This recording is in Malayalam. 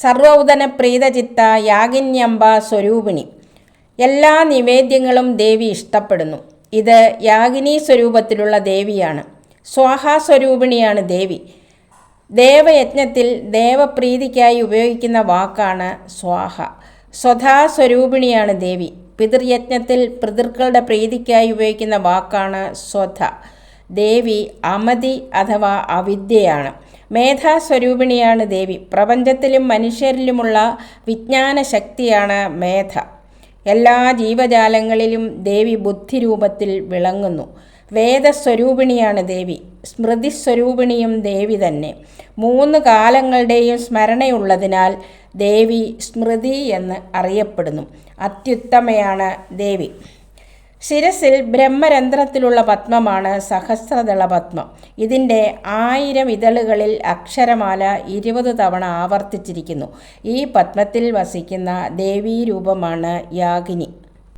സർവൗദന പ്രീതചിത്ത യാഗിന്യംബ സ്വരൂപിണി. എല്ലാ നിവേദ്യങ്ങളും ദേവി ഇഷ്ടപ്പെടുന്നു. ഇത് യാഗിനി സ്വരൂപത്തിലുള്ള ദേവിയാണ്. സ്വാഹാ സ്വരൂപിണിയാണ് ദേവി. ദേവയജ്ഞത്തിൽ ദേവപ്രീതിക്കായി ഉപയോഗിക്കുന്ന വാക്കാണ് സ്വാഹ. സ്വധാ സ്വരൂപിണിയാണ് ദേവി. പിതൃയജ്ഞത്തിൽ പിതൃക്കളുടെ പ്രീതിക്കായി ഉപയോഗിക്കുന്ന വാക്കാണ് സ്വധ. ദേവി അമതി അഥവാ അവിദ്യയാണ്. മേധാസ്വരൂപിണിയാണ് ദേവി. പ്രപഞ്ചത്തിലും മനുഷ്യരിലുമുള്ള വിജ്ഞാന ശക്തിയാണ് മേധ. എല്ലാ ജീവജാലങ്ങളിലും ദേവി ബുദ്ധിരൂപത്തിൽ വിളങ്ങുന്നു. വേദസ്വരൂപിണിയാണ് ദേവി. സ്മൃതിസ്വരൂപിണിയും ദേവി തന്നെ. മൂന്ന് കാലങ്ങളുടെയും സ്മരണയുള്ളതിനാൽ ദേവി സ്മൃതി എന്ന് അറിയപ്പെടുന്നു. അത്യുത്തമയാണ് ദേവി. ശിരസിൽ ബ്രഹ്മരന്ധ്രത്തിലുള്ള പത്മമാണ് സഹസ്രദള പത്മം ഇതിന്റെ ആയിരം ഇതളുകളിൽ അക്ഷരമാല ഇരുപത് തവണ ആവർത്തിച്ചിരിക്കുന്നു. ഈ പത്മത്തിൽ വസിക്കുന്ന ദേവീരൂപമാണ് യാഗിനി.